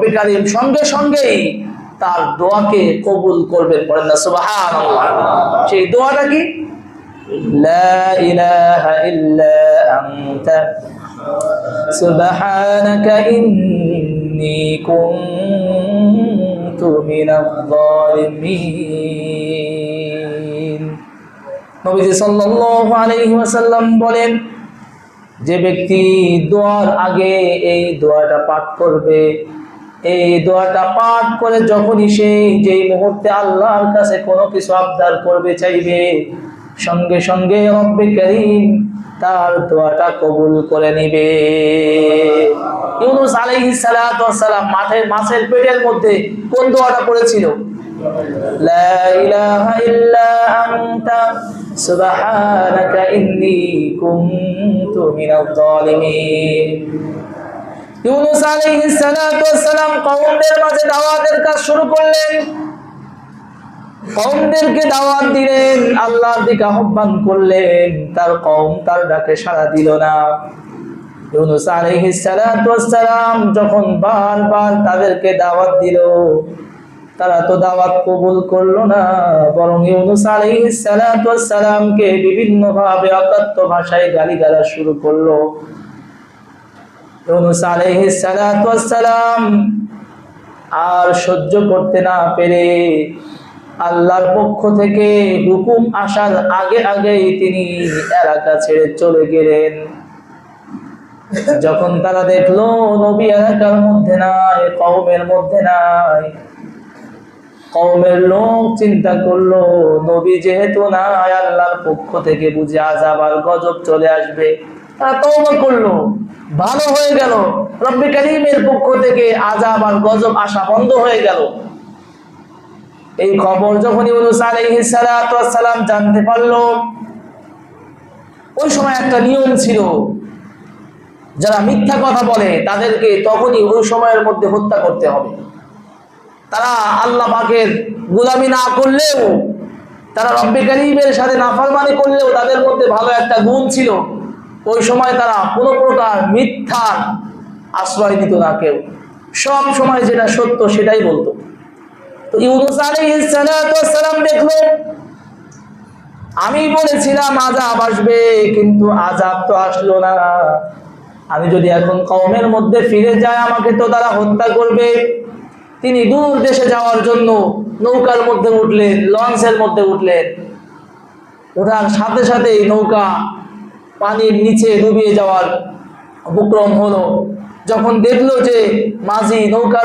কারিম সঙ্গে সঙ্গেই তার দোয়াকে কবুল করবেন, বলেন না, সুবহানাল্লাহ। সেই দোয়াটা কি? বলেন, যে ব্যক্তি দোয়ার আগে এই দোয়াটা পাঠ করবে এই দোয়াটা পাঠ করে যখনই সেই যেই মুহূর্তে আল্লাহর কাছে কোনো কিছু আবদার করবে, চাইবে, সঙ্গে সঙ্গে রব্বে করিম তার দোয়াটা কবুল করে নিবে। ইউনুস আলাইহিস সালাম মাঠের মাছের পেটের মধ্যে কোন দোয়াটা পড়েছিল? লা ইলাহা ইল্লা আনতা, সুবহানাকা ইন্নী কুনতু মিনাল জালিমিন ইউনুস আলাইহিস সালাতু সালাম কওমদের মাঝে দাওয়াতের কাজ শুরু করলেন। কওমদেরকে দাওয়াত দিলেন, আল্লাহর দিকে আহ্বান করলেন। তার কওম তার ডাকে সাড়া দিল না। ইউনুস আলাইহিস সালাতু সালাম যখন বারবার তাদেরকে দাওয়াত দিল, তারা তো দাওয়াত কবুল করল না, বরং ইউনুস আলাইহিস সালাতু সালামকে বিভিন্ন ভাবে অকথ্য ভাষায় গালিগালাজ শুরু করল। আর সহ্য করতে না পেরে আল্লাহর পক্ষ থেকে হুকুম আসার আগে আগেই তিনি এলাকা ছেড়ে চলে গেলেন। যখন তারা দেখল নবী এলাকার মধ্যে নাই, কওমের মধ্যে নাই, কওমের লোক চিন্তা করল, নবী যেহেতু নাই, আল্লাহর পক্ষ থেকে বুঝে আজাব আর গজব চলে আসবে। তারা তওবা করল। ভালো হয়ে গেল। রব্বি কারীমের পক্ষ থেকে আজাব আর গজব আসা বন্ধ হয়ে গেল। এই খবর যখন ইউনুস আলাইহিস সালাম জানতে পারল, ওই সময় একটা নিয়ম ছিল। যারা মিথ্যা কথা বলে, তাদেরকে তখনই ওই সময়ের মধ্যে হত্যা করতে হবে। তারা আল্লাহ পাকের গোলামি না করলেও, তারা রব্বে করিমের সাথে নাফরমানি করলেও তাদের মধ্যে ভালো একটা গুণ ছিল। ওই সময় তারা কোনো প্রকার মিথ্যার আশ্রয় দিত না কেউ। সব সময় যেটা সত্য সেটাই বলতো। তো ইউনুস আলাইহিস সালাতু সালাম দেখল, আমি বলেছিলাম আজাব আসবে, কিন্তু আজাব তো আসলো না। আমি যদি এখন কওমের মধ্যে ফিরে যাই, আমাকে তো তারা হত্যা করবে। তিনি দূর দেশে যাওয়ার জন্য নৌকার মধ্যে উঠলেন, লঞ্চের মধ্যে উঠলেন। ওঠার সাথে সাথেই নৌকা পানির নিচে ডুবিয়ে যাওয়ার উপক্রম হলো। যখন দেখল যে মাঝি নৌকার